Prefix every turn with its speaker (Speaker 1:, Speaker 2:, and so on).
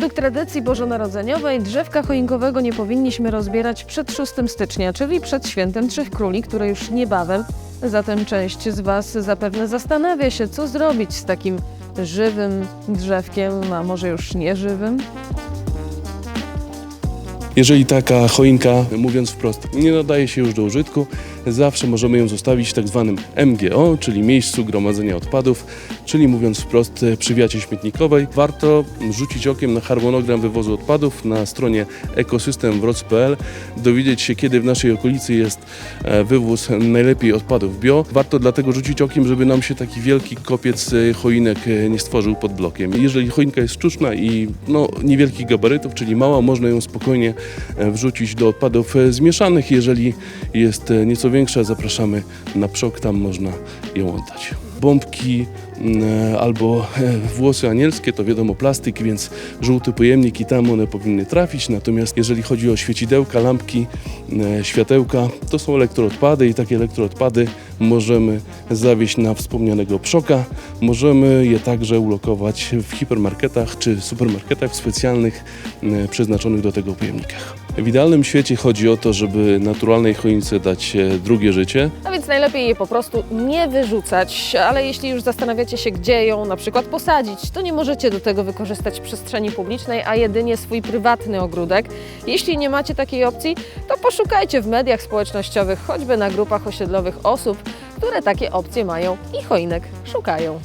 Speaker 1: Według tradycji bożonarodzeniowej drzewka choinkowego nie powinniśmy rozbierać przed 6 stycznia, czyli przed świętem Trzech Króli, które już niebawem. Zatem część z Was zapewne zastanawia się, co zrobić z takim żywym drzewkiem, a może już nieżywym.
Speaker 2: Jeżeli taka choinka, mówiąc wprost, nie nadaje się już do użytku, zawsze możemy ją zostawić w tak zwanym MGO, czyli miejscu gromadzenia odpadów, czyli mówiąc wprost przy wiacie śmietnikowej. Warto rzucić okiem na harmonogram wywozu odpadów na stronie ekosystemwroc.pl, dowiedzieć się, kiedy w naszej okolicy jest e, wywóz najlepiej odpadów bio. Warto dlatego rzucić okiem, żeby nam się taki wielki kopiec e, choinek e, nie stworzył pod blokiem. Jeżeli choinka jest sztuczna i no, niewielkich gabarytów, czyli mała, można ją spokojnie wrzucić do odpadów e, zmieszanych. Jeżeli jest e, nieco większa, zapraszamy na przok, tam można ją oddać. Bombki mm, e, albo e, włosy anielskie to wiadomo plastik, więc żółty pojemnik i tam one powinny trafić. Natomiast jeżeli chodzi o świecidełka, lampki, e, światełka, to są elektroodpady i takie elektroodpady możemy zawieźć na wspomnianego przoka. Możemy je także ulokować w hipermarketach czy supermarketach specjalnych e, przeznaczonych do tego pojemnikach. W idealnym świecie chodzi o to, żeby naturalnej choince dać drugie życie.
Speaker 1: A więc najlepiej je po prostu nie wyrzucać, ale jeśli już zastanawiacie się, gdzie ją na przykład posadzić, to nie możecie do tego wykorzystać przestrzeni publicznej, a jedynie swój prywatny ogródek. Jeśli nie macie takiej opcji, to poszukajcie w mediach społecznościowych, choćby na grupach osiedlowych osób, które takie opcje mają i choinek szukają.